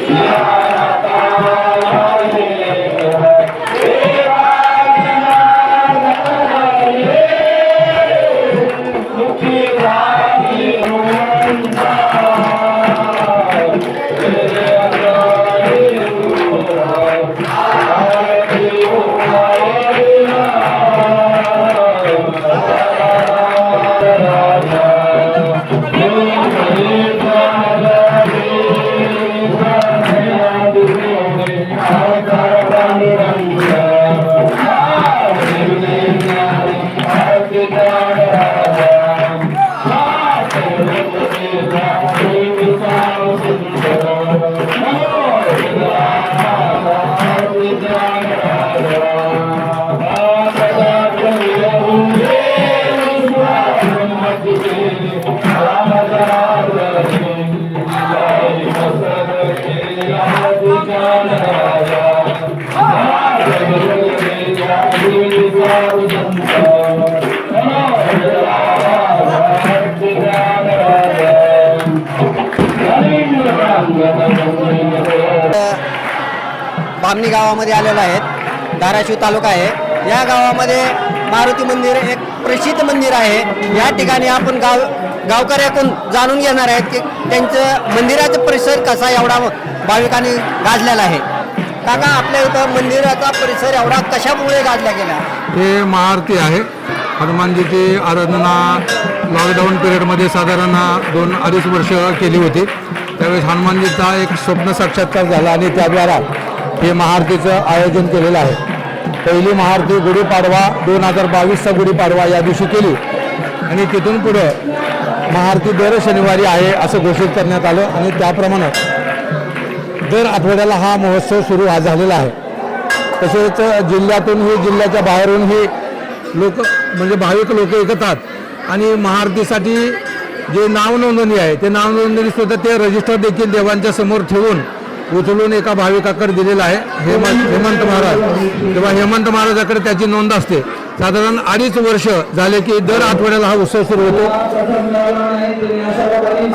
Yeah. Dhamani गावामध्ये आलेलो आहेत धाराशिव तालुका आहे. या गावामध्ये मारुती मंदिर एक प्रसिद्ध मंदिर आहे. या ठिकाणी आपण गाव गावकऱ्याकडून जाणून घेणार आहेत की त्यांचं मंदिराचा परिसर कसा एवढा भाविकांनी गाजलेला आहे. काका आपल्या इथं मंदिराचा परिसर एवढा कशामुळे गाजला गेला? हे महाआरती आहे. हनुमानजीची आराधना लॉकडाऊन पिरियडमध्ये साधारण दोन अडीच वर्ष केली होती. त्यावेळेस हनुमानजीचा एक स्वप्न साक्षात्कार झाला आणि त्याद्वारा हे महाआरतीचं आयोजन केलेलं आहे. पहिली महाआरती गुढीपाडवा दोन हजार बावीसचा गुढीपाडवा या दिवशी केली. आणि तिथून पुढं महाआरती दर शनिवारी आहे असं घोषित करण्यात आलं. आणि त्याप्रमाणे दर आठवड्याला हा महोत्सव सुरू हा झालेला आहे. तसेच जिल्ह्यातूनही जिल्ह्याच्या बाहेरूनही लोक म्हणजे भाविक लोक येतात. आणि महाआरतीसाठी जे नावनोंदणी आहे ते नावनोंदणी सुद्धा ते रजिस्टर देखील देवांच्या समोर ठेवून उचलून एका भाविकाकडे दिलेला आहे. हेमंत हेमंत महाराज. तेव्हा हेमंत महाराजाकडे त्याची नोंद असते. साधारण अडीच वर्ष झाले की दर आठवड्याला हा उत्सव सुरू होतो.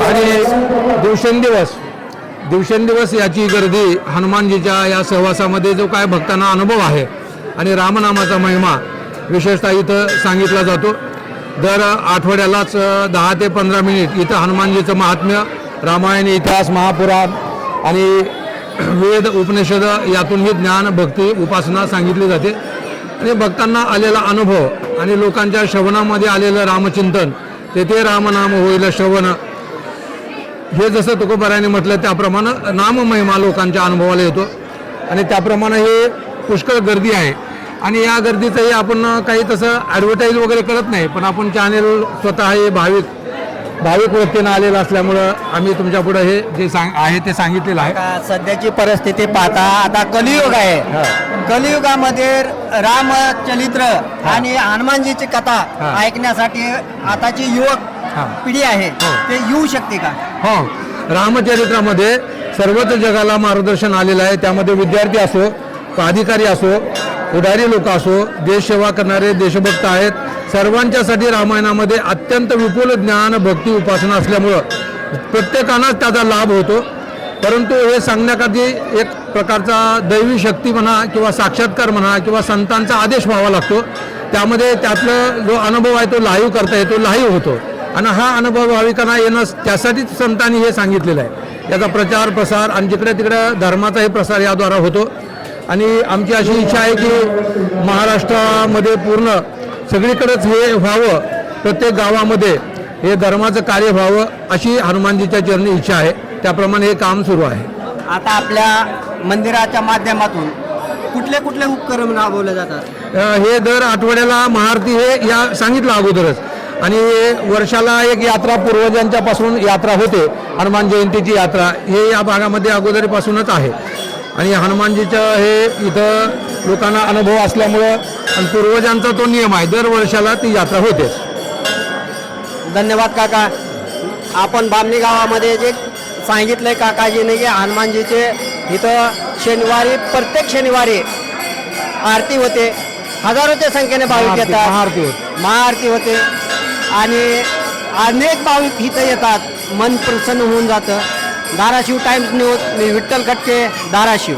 आणि दिवसेंदिवस दिवसेंदिवस याची गर्दी हनुमानजीच्या या सहवासामध्ये जो काय भक्तांना अनुभव आहे आणि रामनामाचा महिमा विशेषतः इथं सांगितला जातो. दर आठवड्यालाच दहा ते पंधरा मिनिट इथं हनुमानजीचं महात्म्य रामायण इतिहास महापुराण आणि वेद उपनिषद यातून हे ज्ञान भक्ती उपासना सांगितली जाते. आणि भक्तांना आलेला अनुभव आणि लोकांच्या श्रवणामध्ये आलेलं रामचिंतन तेथे रामनाम होईल श्रवण. हे जसं तुकोबाराने म्हटलं त्याप्रमाणे नाममहिमा लोकांच्या अनुभवाला येतो. आणि त्याप्रमाणे हे पुष्कळ गर्दी आहे. आणि या गर्दीचंही आपण काही तसं ॲडव्हर्टाईज वगैरे करत नाही पण आपण चॅनेल स्वतः हे भाविक भाविक वृत्तीनं आलेलं असल्यामुळं आम्ही तुमच्यापुढे हे जे सांग आहे ते सांगितलेलं आहे. सध्याची परिस्थिती पाहता आता कलियुग आहे. कलियुगामध्ये रामचरित्र आणि हनुमानजीची कथा. ऐकण्यासाठी आताची युवक. पिढी आहे. हो. ते येऊ शकते का? हो. रामचरित्रामध्ये सर्वच जगाला मार्गदर्शन आलेलं आहे. त्यामध्ये विद्यार्थी असो अधिकारी असो पुढारी लोक असो देशसेवा करणारे देशभक्त आहेत. सर्वांच्यासाठी रामायणामध्ये अत्यंत विपुल ज्ञान भक्ती उपासना असल्यामुळं प्रत्येकानाच त्याचा लाभ होतो. परंतु हे सांगण्यासाठी एक प्रकारचा दैवी शक्ती म्हणा किंवा साक्षात्कार म्हणा किंवा संतांचा आदेश व्हावा लागतो. त्यामध्ये त्यातलं जो अनुभव आहे तो लाईव्ह करता येतो लाईव्ह होतो. आणि हा अनुभव भाविकांना येणं त्यासाठीच संतांनी हे सांगितलेलं आहे. याचा प्रचार प्रसार आणि जिकडे तिकडे धर्माचाही प्रसार याद्वारा होतो. आणि आमची अशी इच्छा आहे की महाराष्ट्रामध्ये पूर्ण सगळीकडेच हे व्हावं प्रत्येक गावामध्ये हे धर्माचं कार्य व्हावं अशी हनुमानजीच्या चरणी इच्छा आहे. त्याप्रमाणे हे काम सुरू आहे. आता आपल्या मंदिराच्या माध्यमातून कुठले कुठले उपक्रम राबवले जातात? हे दर आठवड्याला महाआरती हे या सांगितलं अगोदरच. आणि वर्षाला एक यात्रा पूर्वजांच्या पासून यात्रा होते. हनुमान जयंतीची यात्रा हे या भागामध्ये अगोदरीपासूनच आहे. आणि हनुमानजीचं हे इथं लोकांना अनुभव असल्यामुळं आणि पूर्वजांचा तो नियम आहे दर वर्षाला ती यात्रा होतेच धन्यवाद काका. आपण बामणी गावामध्ये जे सांगितलंय काकाजीने की हनुमानजीचे इथं शनिवारी प्रत्येक शनिवारी आरती होते. हजारोच्या संख्येने भाविक येतात. महाआरती होते. महाआरती होते. आणि अनेक भाविक इथं येतात. मन प्रसन्न होऊन जातं. धाराशिव टाइम्स न्यूज मी विठ्ठल कटके धाराशिव.